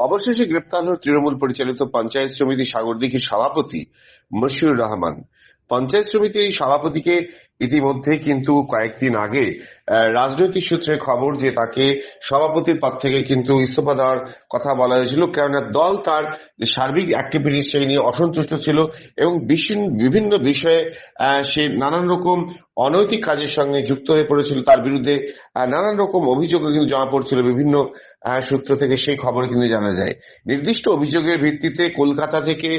অবশেষে গ্রেপ্তার হল তৃণমূল পরিচালিত পঞ্চায়েত সমিতি সাগরদিঘির সভাপতি মশিউর রহমান। পঞ্চায়েত সমিতির এই সভাপতিকে ইতিমধ্যে কিন্তু কয়েকদিন আগে রাজনৈতিক সূত্রে খবর যে তাকে সভাপতির পদ থেকে কিন্তু ইস্তফা দেওয়ার কথা বলা হয়েছিল। কেননা দল তার সার্বিক অ্যাক্টিভিটিস সেই নিয়ে অসন্তুষ্ট ছিল এবং বিভিন্ন বিষয়ে সে নানান রকম অনৈতিক কাজের সঙ্গে যুক্ত হয়ে পড়েছিল। তার বিরুদ্ধে নানান রকম অভিযোগ কিন্তু জমা পড়ছিল বিভিন্ন সূত্র থেকে। সেই খবর কিন্তু জানা যায়। নির্দিষ্ট অভিযোগের ভিত্তিতে কলকাতা থেকে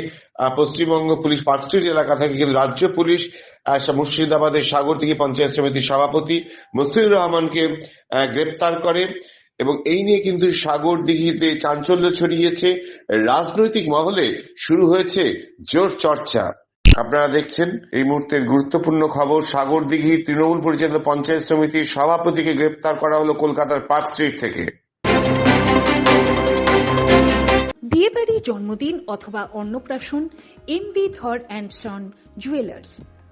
পশ্চিমবঙ্গ পুলিশ, পার্ক স্ট্রিট এলাকা থেকে কিন্তু রাজ্য পুলিশ মুর্শিদাবাদের সাগর সাগরদিঘি পঞ্চায়েত সমিতির সভাপতি মসিউর রহমানকে গ্রেপ্তার করে এবং এই নিয়ে কিন্তু সাগর দিঘিতে চাঞ্চল্য ছড়িয়েছে। রাজনৈতিক মহলে শুরু হয়েছে জোর চর্চা। আপনারা দেখছেন এই মুহূর্তের গুরুত্বপূর্ণ খবর। সাগরদিঘির তৃণমূল পরিচালিত পঞ্চায়েত সমিতির সভাপতিকে গ্রেপ্তার করা হলো কলকাতার পার্ক স্ট্রিট থেকে। বিয়েবাড়ি জন্মদিন অথবা অন্নপ্রাশন M B Dhar and son, jewellers.